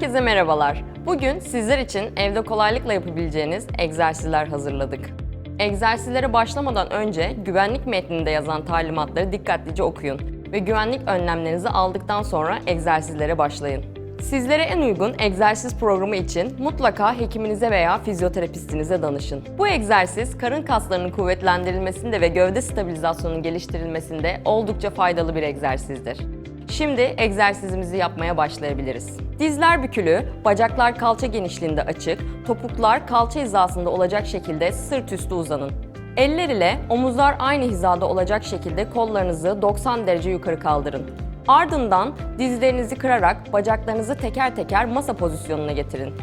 Herkese merhabalar. Bugün sizler için evde kolaylıkla yapabileceğiniz egzersizler hazırladık. Egzersizlere başlamadan önce güvenlik metninde yazan talimatları dikkatlice okuyun ve güvenlik önlemlerinizi aldıktan sonra egzersizlere başlayın. Sizlere en uygun egzersiz programı için mutlaka hekiminize veya fizyoterapistinize danışın. Bu egzersiz karın kaslarının kuvvetlendirilmesinde ve gövde stabilizasyonunun geliştirilmesinde oldukça faydalı bir egzersizdir. Şimdi egzersizimizi yapmaya başlayabiliriz. Dizler bükülü, bacaklar kalça genişliğinde açık, topuklar kalça hizasında olacak şekilde sırt üstü uzanın. Eller ile omuzlar aynı hizada olacak şekilde kollarınızı 90 derece yukarı kaldırın. Ardından dizlerinizi kırarak bacaklarınızı teker teker masa pozisyonuna getirin.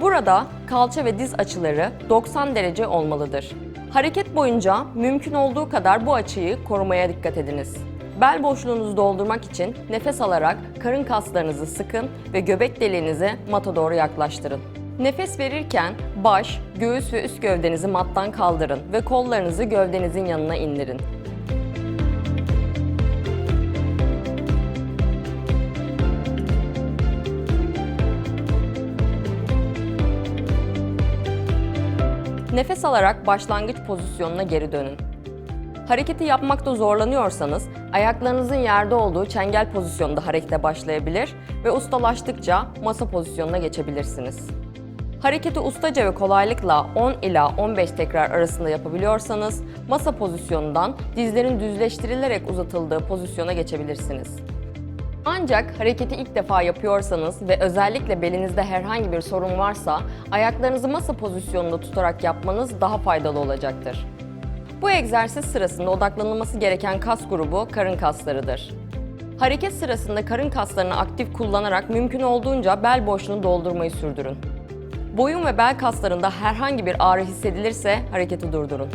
Burada kalça ve diz açıları 90 derece olmalıdır. Hareket boyunca mümkün olduğu kadar bu açıyı korumaya dikkat ediniz. Bel boşluğunuzu doldurmak için nefes alarak karın kaslarınızı sıkın ve göbek deliğinizi mata doğru yaklaştırın. Nefes verirken baş, göğüs ve üst gövdenizi mattan kaldırın ve kollarınızı gövdenizin yanına indirin. Nefes alarak başlangıç pozisyonuna geri dönün. Hareketi yapmakta zorlanıyorsanız ayaklarınızın yerde olduğu çengel pozisyonda harekete başlayabilir ve ustalaştıkça masa pozisyonuna geçebilirsiniz. Hareketi ustaca ve kolaylıkla 10 ila 15 tekrar arasında yapabiliyorsanız masa pozisyonundan dizlerin düzleştirilerek uzatıldığı pozisyona geçebilirsiniz. Ancak hareketi ilk defa yapıyorsanız ve özellikle belinizde herhangi bir sorun varsa ayaklarınızı masa pozisyonunda tutarak yapmanız daha faydalı olacaktır. Bu egzersiz sırasında odaklanılması gereken kas grubu karın kaslarıdır. Hareket sırasında karın kaslarını aktif kullanarak mümkün olduğunca bel boşluğunu doldurmayı sürdürün. Boyun ve bel kaslarında herhangi bir ağrı hissedilirse hareketi durdurun.